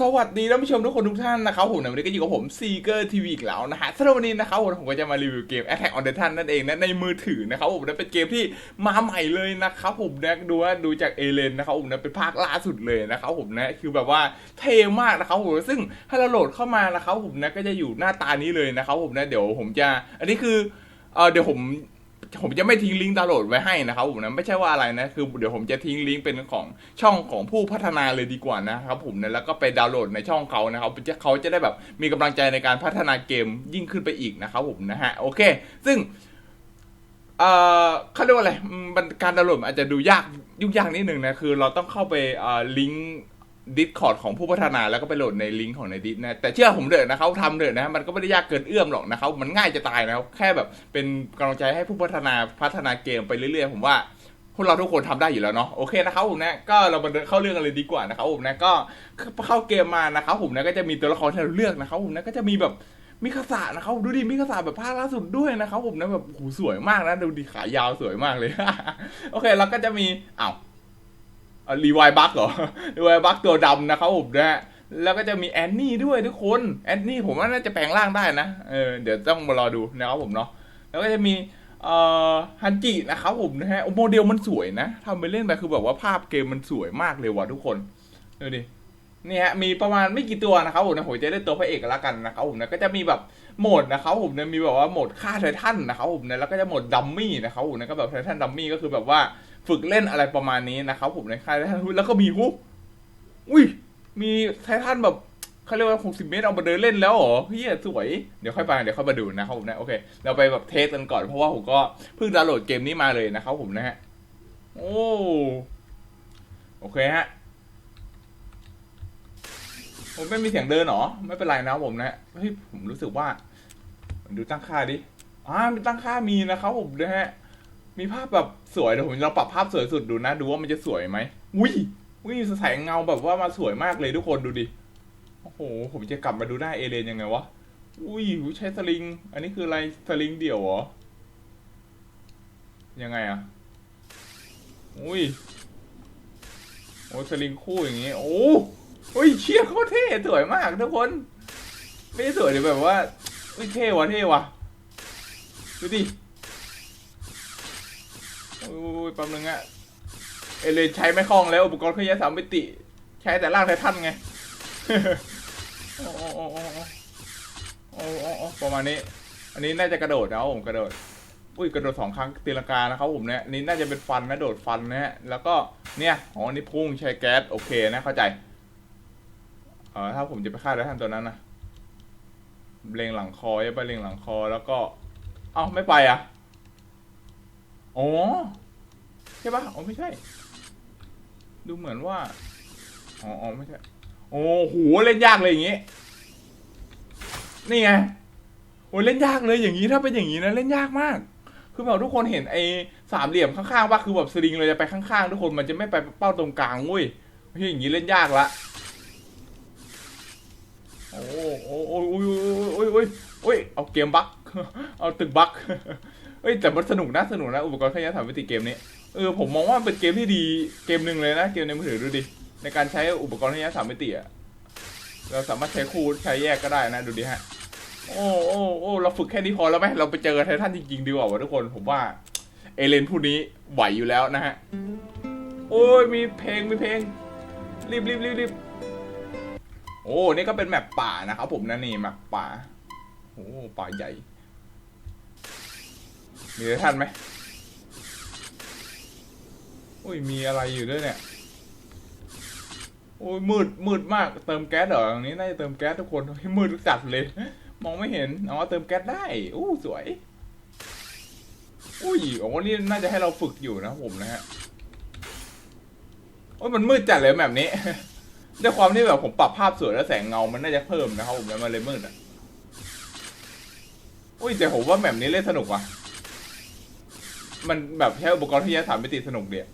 สวัสดีท่านผู้ชมทุกคนทุกท่านนะครับผมในวันนี้ก็อยู่กับผมซีเกอร์ทีวีอีกแล้วนะฮะสำหรับวันนี้นะครับผมผมก็จะมารีวิวเกม Attack on Titan นั่นเองนะในมือถือนะครับผมนะเป็นเกมที่มาใหม่เลยนะครับผมนะดูว่าดูจากเอเลนนะครับผมนะเป็นภาคล่าสุดเลยนะครับผมนะคือแบบว่าเท่มากนะครับผมซึ่งถ้าเราโหลดเข้ามานะครับผมนะก็จะอยู่หน้าตานี้เลยนะครับผมนะเดี๋ยวผมจะ อันนี้คือเออเดี๋ยวผม ผมจะไม่ทิ้งลิงก์ดาวน์โหลดไว้ให้นะครับผมนะไม่ใช่ว่าอะไรนะคือเดี๋ยวผมจะทิ้งลิงก์เป็นของช่องของผู้พัฒนาเลยดีกว่านะครับผมนะแล้วก็ไปดาวน์โหลดในช่องเขานะครับจะเขาจะได้แบบมีกำลังใจในการพัฒนาเกมยิ่งขึ้นไปอีกนะครับผมนะฮะโอเค ซึ่งเอ่อเขาเรียกว่าอะไรมันการดาวน์โหลดอาจจะดูยากยุ่งยากนิดนึงนะคือเราต้องเข้าไปเออลิงก์ ดิสคอร์ดของผู้พัฒนาแล้วก็ไปโหลดในลิงก์ของในดิสนะแต่เชื่อผมเถอะนะเขาทำเถอะนะมันก็ไม่ได้ยากเกินเอื้อมหรอกนะครับมันง่ายจะตายนะครับแค่แบบเป็นกำลังใจให้ผู้พัฒนาพัฒนาเกมไปเรื่อยๆ ผมว่าพวกเราทุกคนทำได้อยู่แล้วเนาะโอเคนะครับผมนะก็เรามาเข้าเรื่องกันเลยดีกว่านะครับผมนะก็เข้าเกมมานะครับผมนะก็จะมีตัวละครที่เราเลือกนะครับผมนะก็จะมีแบบมิคาสะนะครับดูดิมิคาสะแบบภาคล่าสุดด้วยนะครับผมนะแบบโอ้โหสวยมากนะดูดิขายาวสวยมากเลย โอเค แล้วก็จะมีอ้าว รีวายบักเหรอรีวายบักตัวดำนะครับผมนะแล้วก็จะมีแอนนี่ด้วยทุกคนแอนนี่ผมว่าน่าจะแปลงร่างได้นะเออเดี๋ยวต้องมารอดูนะครับผมเนาะแล้วก็จะมีเอ่อฮันจินะครับผมนะฮะโมเดลมันสวยนะทำไปเล่นไปคือแบบว่าภาพเกมมันสวยมากเลยว่ะทุกคนดูดินี่ฮะมีประมาณไม่กี่ตัวนะครับผมนะผมจะได้ตัวพระเอกละกันนะครับผมนะก็จะมีแบบโหมดนะครับผมนะมีแบบว่าโหมดฆ่าไททันนะครับผมนะแล้วก็จะโหมดดัมมี่นะครับผมนะก็แบบไททันดัมมี่ก็คือแบบว่า ฝึกเล่นอะไรประมาณนี้นะครับผมในฆ่าไททันแล้วก็มีฮุกอุ้ย มีไททันแบบเขาเรียกว่า60เมตรเอามาเดินเล่นแล้วเหรอเฮียสวย เดี๋ยวค่อยไปเดี๋ยวค่อยมาดูนะครับผมนะโอเค เราไปแบบเทสกันก่อนเพราะว่าผมก็เพิ่งดาวน์โหลดเกมนี้มาเลยนะครับผมนะฮะโอ้โอเคฮะผมไม่มีเสียงเดินหรอ ไม่เป็นไรนะผมนะเฮ้ยผมรู้สึกว่า ดูตั้งค่าดิอ่ามีตั้งค่ามีนะครับผมนะฮะ มีภาพแบบสวยเดี๋ยวผมเราปรับภาพสวยสุดดูนะ ดูว่ามันจะสวยไหมอุ้ยอุ้ยแสงเงาแบบว่ามาสวยมากเลยทุกคนดูดิโอ้โหผมจะกลับมาดูหน้าเอเลนยังไงวะอุ้ยหูใช้สลิง อันนี้คืออะไรสลิงเดี่ยวเหรอยังไงอะอุ้ยโอ้สลิงคู่อย่างงี้ โอ้อุ้ยเชี่ยโคตรเท่สวยมากทุกคน ไม่สวยเลยแบบว่าอุ้ยเท่วะเท่วะดูดิ อุ้ยแป๊บนึงอะเอเลนใช้ไม่คล่องแล้วอุปกรณ์เครื่องยนต์สามมิติ ใช้แต่ร่างไททันไงโอ้โอ้โอ้โอ้โอ้โอ้โอ้ประมาณนี้ อันนี้น่าจะกระโดดนะผมกระโดด อุ้ยกระโดดสองครั้งตีลังกานะครับผมเนี่ยนี้น่าจะเป็นฟันนะโดดฟันนะฮะแล้วก็เนี่ยอ๋อนี่พุ่งใช้แก๊สโอเคนะเข้าใจเออถ้าผมจะไปฆ่าได้ท่านตัวนั้นนะเล็งหลังคอใช่ปเล็งหลังคอแล้วก็ เอ้าไม่ไปอะ อ๋อ ใช่ปะอ๋อไม่ใช่ ดูเหมือนว่า อ๋ออ๋อไม่ใช่ โอ้โหเล่นยากเลยอย่างงี้ นี่ไง โอ้เล่นยากเลยอย่างนี้ถ้าเป็นอย่างนี้นะเล่นยากมาก คือแบบทุกคนเห็นไอ้สามเหลี่ยมข้างๆว่าคือแบบสลิงเลยจะไปข้างๆทุกคนมันจะไม่ไปเป้าตรงกลางเว้ยไม่ใช่อย่างนี้เล่นยากละโอ้โอ้โอ้ยโอ้ยโอ้ยโอ้ยเอาเกมบั๊กเอาตึกบั๊ก อ้ยแต่มันสนุกนะสนุกนะอุปกรณ์เครื่องยนต์สามมิติเกมนี้เออผมมองว่าเป็นเกมที่ดีเกมหนึ่งเลยนะเกมในมือถือดูดิในการใช้อุปกรณ์ที่ยสามมิติอะเราสามารถใช้คู่ใช้แยกก็ได้นะดูดิฮะโอ้โอ้โอ้เราฝึกแค่นี้พอแล้วไหมเราไปเจอไททันจริงๆดีกว่าวะทุกคนผมว่าเอเลนผู้นี้ไหวอยู่แล้วนะฮะโอ้ยมีเพลงมีเพลงรีบรีบรีบรีบโอ้นี่ก็เป็นแมปป่านะครับผมนะนี่แมปป่าโอ้ป่าใหญ่ มีไททันไหมอุ้ยมีอะไรอยู่ด้วยเนี่ยโอ้ยมืดมืดมากเติมแก๊สเหรอตรงนี้น่าจะเติมแก๊สทุกคนเฮ้มืดจัดเลย มองไม่เห็นอ๋อเติมแก๊สได้อู้สวย อุ้ยโอ้นี่น่าจะให้เราฝึกอยู่นะผมนะฮะโอ้ยมันมืดจัดเลยแบบนี้ด้วยความที่แบบผมปรับภาพสวยแล้วแสงเงามันน่าจะเพิ่มนะครับผมแล้วมันเลยมืดอะอุ้ยแต่ผมว่าแบบนี้เล่นสนุกว่ะ มันแบบใช้อุปกรณ์ที่ยสามมิติสนุกเดีย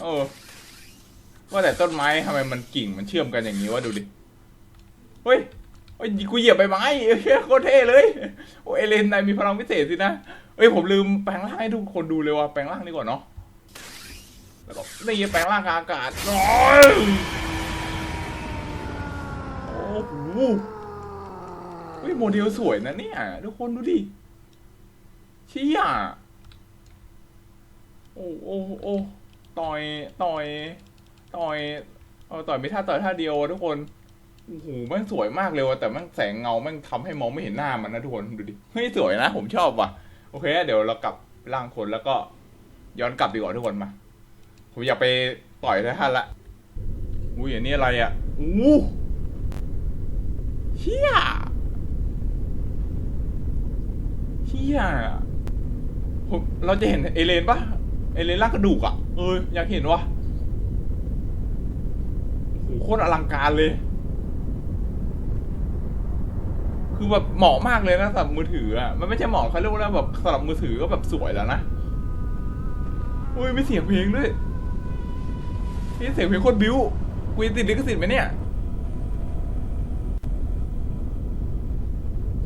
เออว่าแต่ต้นไม้ทำไมมันกิ่งมันเชื่อมกันอย่างนี้วะดูดิ เฮ้ยเฮ้ยกูเหยียบใบไม้เฮ้ยโคตรเท่เลย โอ้เอเลนนายมีพลังพิเศษสินะเฮ้ยผมลืมแปลงร่างให้ทุกคนดูเลยว่ะแปลงร่างดีกว่าเนาะแล้วก็นี่แปลงร่างกลางอากาศโอ้ยเฮ้ยโมเดลสวยนะเนี่ยทุกคนดูดิ เชี่ยโอ้โอ้โอ้ต่อยต่อยต่อยเออต่อยไม่ท่าต่อยท่าเดียวทุกคนโอ้โหแม่งสวยมากเลยว่ะแต่แม่งแสงเงาแม่งทำให้มองไม่เห็นหน้ามันนะทุกคนดูดิเฮ้ยสวยนะ ผมชอบว่ะ โอเค เดี๋ยวเรากลับร่างคนแล้วก็ย้อนกลับดีกว่าทุกคนมา ผมอยากไปต่อยท่านละอุ้ยอันนี้อะไรอะอู้เฮียเฮีย ผมเราจะเห็นเอเลนปะเอเลนลากกระดูกอะเอออยากเห็นวะโหโคตรอลังการเลย คือแบบเหมาะมากเลยนะสำหรับมือถืออะมันไม่ใช่เหมาะเขาเรียกว่าแบบสำหรับมือถือก็แบบสวยแล้วนะอุ้ยไม่เสียงเพลงด้วยนี่เสียงเพลงโคตรบิ้วกูจะติดลิขสิทธิ์ไหมเนี่ย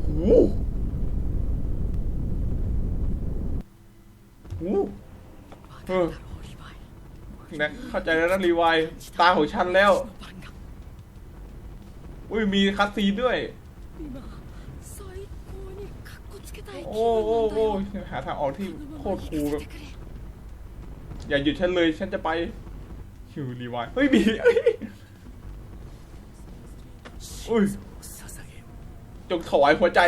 หูหู เออนะเข้าใจแล้วนะรีไวล์ตาของฉันแล้ว อุ้ยมีคัสซีด้วย โอ้โอ้โอ้หาทางออกที่โคตรคูลอย่าหยุดฉันเลยฉันจะไปคิวรีไวล์เฮ้ยบีอุ้ยจงถอยหัวใจ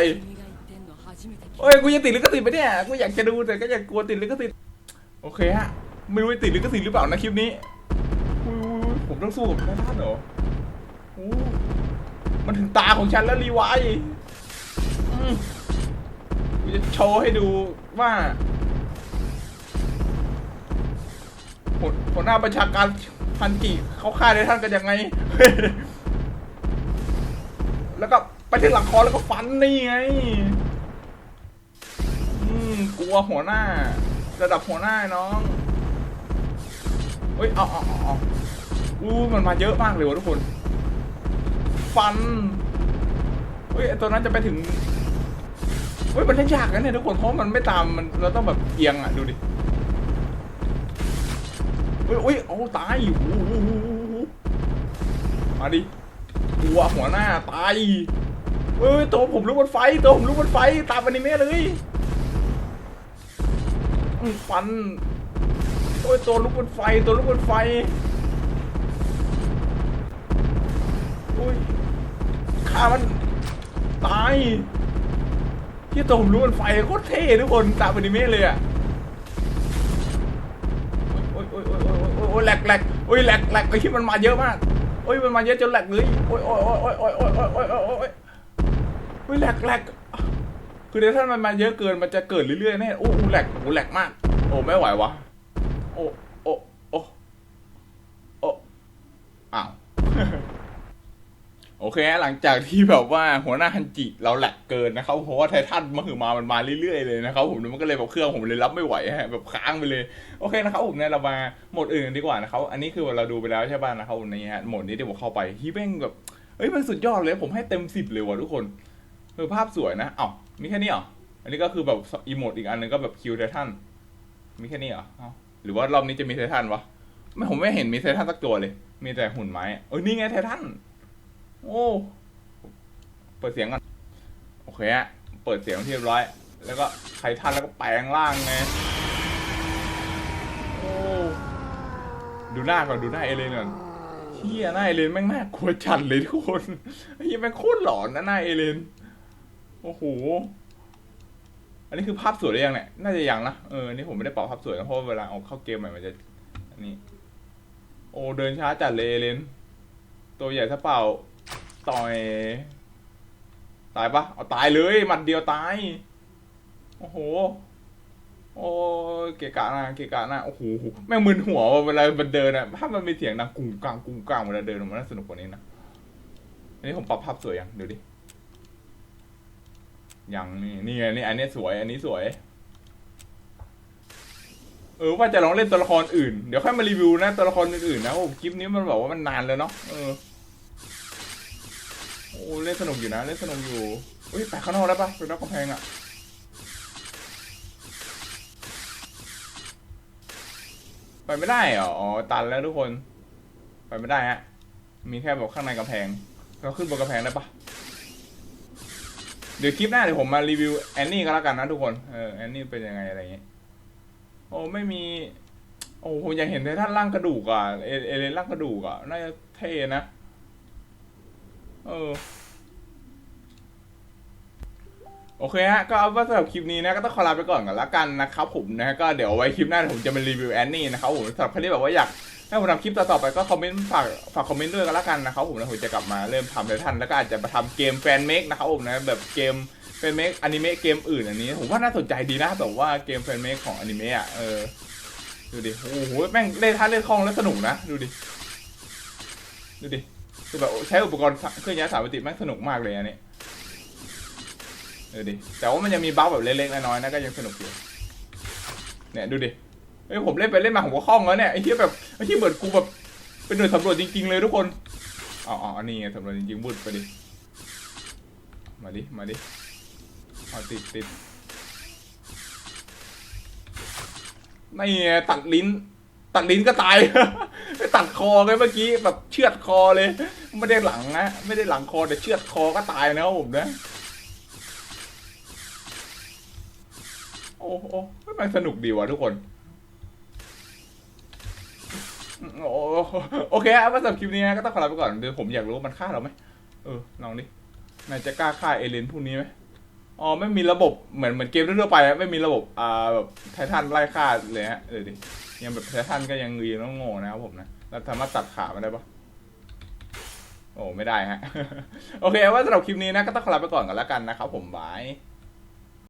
เฮ้ยกูยังติดลิขสิทธิ์ไปเนี่ยกูอยากจะดูแต่ก็อยากกลัวติดลิขสิทธิ์ โอเคฮะ ไม่รู้ว่าติดลิขสิทธิ์หรือเปล่านะคลิปนี้อุ้ยผมต้องสู้กับไททันเหรอโอ้มันถึงตาของฉันแล้วรีไวายกูจะโชว์ให้ดูว่าหัวหัวหน้าประชาการพันกิเขาฆ่าไททันกันยังไง แล้วก็ไปที่หลังคอแล้วก็ฟันนี่ไง อืมกลัวหัวหน้า ระดับหัวหน้าน้องเฮ้ย เอาเอาเอาอู้มันมาเยอะมากเลยวะทุกคน ฟัน เฮ้ยตัวนั้นจะไปถึง เฮ้ย มันเล่นยากนะเนี่ยทุกคน เพราะมันไม่ตาม มันเราต้องแบบเอียงอะ ดูดิ เฮ้ยเฮ้ยเอาตายอ้โหมาดิกลัวหัวหน้าตายเฮ้ยตัวผมลุกบนไฟ ตัวผมลุกบนไฟ ตามอนิเมะเลย ฟันโอ้ยตัวลุกบนไฟตัวลุกบนไฟอุ้ยขามันตายที่ตัวผมลุกบนไฟโคตรเท่ทุกคนตามอนิเมะเลยอะโอ้ยโอ้ยโอ้ยโอ้ยโอ้ยโอ้ยโอ้ยแหลกแหลกโอ้ยแหลกแหลกไอ้ที่มันมาเยอะมากโอ้ยมันมาเยอะจนแหลกเลยโอ้ยโอ้ยโอ้ยโอ้ยโอ้ยโอ้ยโอ้ยโอ้ยโอ้ยโอ้ยโอ้ยแหลกแหลก คือเดี๋ยวถ้ามันมาเยอะเกินมันจะเกิดเรื่อยๆแน่โอ้โหแหลกโอ้แหลกมาก โอ้ไม่ไหววะโอ้โอ้โอ้โอ้อ้าวโอเคฮะหลังจากที่แบบว่าหัวหน้าฮันจิเราแหลกเกินนะครับเพราะว่าไททันมาคือมามันมาเรื่อยๆเลยนะครับผมมันก็เลยแบบเครื่องผมเลยรับไม่ไหวฮะแบบค้างไปเลยโอเคนะครับผมเนี่ยเรามาหมดอื่นกันดีกว่านะครับอันนี้คือเราดูไปแล้วใช่ป่ะนะครับวันนี้ฮะหมดนี้เดี๋ยวผมเข้าไปฮีแม่งแบบเอ้ยมันสุดยอดเลยผมให้เต็มสิบเลยว่ะทุกคนเออภาพสวยนะเอ้า มีแค่นี้เหรอ อันนี้ก็คือแบบอีโมดอีกอันหนึงก็แบบคิวไททันมีแค่นี้เหรอหรือว่ารอบนี้จะมีไททันวะ ไม่ผมไม่เห็นมีไททันสักตัวเลย มีแต่หุ่นไม้เออนี่ไงไททัน โอ้ เปิดเสียงก่อน โอเคฮะ เปิดเสียงที่เรียบร้อย แล้วก็ไททันแล้วก็แปลงร่างไง โอ้ ดูหน้าก่อน ดูหน้าเอเลนก่อนเฮียหน้าเอเลนแม่งน่ากลัวจัดเลยทุกคนเฮียแม่งโคตรหลอนนะหน้าเอเลน โอ้โห อันนี้คือภาพสวยหรือยังเนี่ย น่าจะยังนะ เออนนี้ผมไม่ได้ปรับภาพสวยนะเพราะเวลาเอาเข้าเกมใหม่ มันจะ อันนี้ โอ้ เดินช้าจัดเลยเลน ตัวใหญ่ถ้าเปล่า ต่อย ตายปะเอาตายเลย หมัดเดียวตาย โอ้โห โอ้เกะกะนะเกะกะนะ โอ้โห แม่งมึนหัวเวลามันเดินอะถ้ามันมีเสียงดังกุ้งกลางกุ้งกลางเวลาเดินมันน่าสนุกกว่านี้นะ อันนี้ผมปรับภาพสวยยังเดูดิ ยังนี่นี่ไงนี่อันนี้สวย อันนี้สวย เออว่าจะลองเล่นตัวละครอื่น เดี๋ยวค่อยมารีวิวนะตัวละครอื่นๆนะโอ้คลิปนี้มันบอกว่ามันนานแล้วเนาะเออโอ้เล่นสนุกอยู่นะเล่นสนุกอยู่เฮ้ยไปข้างนอกได้ปะไปนอกกำแพงอะไปไม่ได้เหรออ๋อตันแล้วทุกคน ไปไม่ได้ฮะมีแค่แบบข้างในกำแพงเราขึ้นบนกระแพงได้ปะ เดี๋ยวคลิปหน้าเดี๋ยวผมมารีวิวแอนนี่ก็แล้วกันนะทุกคนเออแอนนี่เป็นยังไงอะไรเงี้ยโอ้ไม่มี โอ้ผมอยากเห็นไททันร่างกระดูกอะเอเอเลนร่างกระดูกอะน่าจะเท่นะเออโอเคฮะ ก็เอาว่าสำหรับคลิปนี้นะก็ต้องขอลาไปก่อนกันละกันนะครับผมนะก็เดี๋ยวไว้คลิปหน้าผมจะมารีวิวแอนนี่นะครับผมสำหรับใครที่แบบว่าอยาก ให้ผมทำคลิปต่อๆไปก็คอมเมนต์ฝากฝากคอมเมนต์ด้วยกันละกันนะครับผมนะผมจะกลับมาเริ่มทำไททันแล้วก็อาจจะมาทำเกมแฟนเมกนะครับผมนะแบบเกมแฟนเมกอนิเมะเกมอื่นอันนี้ผมว่าน่าสนใจดีนะแบบว่าเกมแฟนเมกของอนิเมะอะเออดูดิโอ้โหแม่งเล่นท่าเล่นคล่องแล้วสนุกนะดูดิดูดิคือแบบใช้อุปกรณ์เครื่องย้ายสามมิติแม่งสนุกมากเลยอันนี้เออดิแต่ว่ามันยังมีบั๊กแบบเล็กๆน้อยๆนะก็ยังสนุกอยู่เนี่ยดูดิเฮ้ยผมเล่นไปเล่นมาผมก็คล่องแล้วเนี่ยไอ้ที่แบบ ไอ้ที่เหมือนกูแบบเป็นหน่วยสำรวจจริงๆเลยทุกคนอ๋ออ๋ออันนี้ไงสำรวจจริงๆบุดไปดิมาดิมาดิเอาติดติดไม่ไงตัดลิ้น ตัดลิ้นก็ตาย ตัดคอไงเมื่อกี้แบบเชือดคอเลย ไม่ได้หลังนะไม่ได้หลังคอแต่เชือดคอก็ตายนะครับผมนะโอ้โหมันสนุกดีว่ะทุกคน โอ้โอเคครับสำหรับคลิปนี้นะก็ต้องขอลาไปก่อนเดี๋ยวผมอยากรู้มันฆ่าเราไหมเออลองดินายจะกล้าฆ่าเอเลนพวกนี้ไหมอ๋อไม่มีระบบเหมือนเหมือนเกมทั่วไปอะไม่มีระบบอ่าแบบไททันไล่ฆ่าเลยฮะเออดิยังแบบไททันก็ยังยืนต้องโง่นะครับผมนะแล้วสามารถตัดขามันได้ปะโอ้ไม่ได้ฮะโอเคว่าสำหรับคลิปนี้นะก็ต้องขอลาไปก่อนกันแล้วกันนะครับผมบาย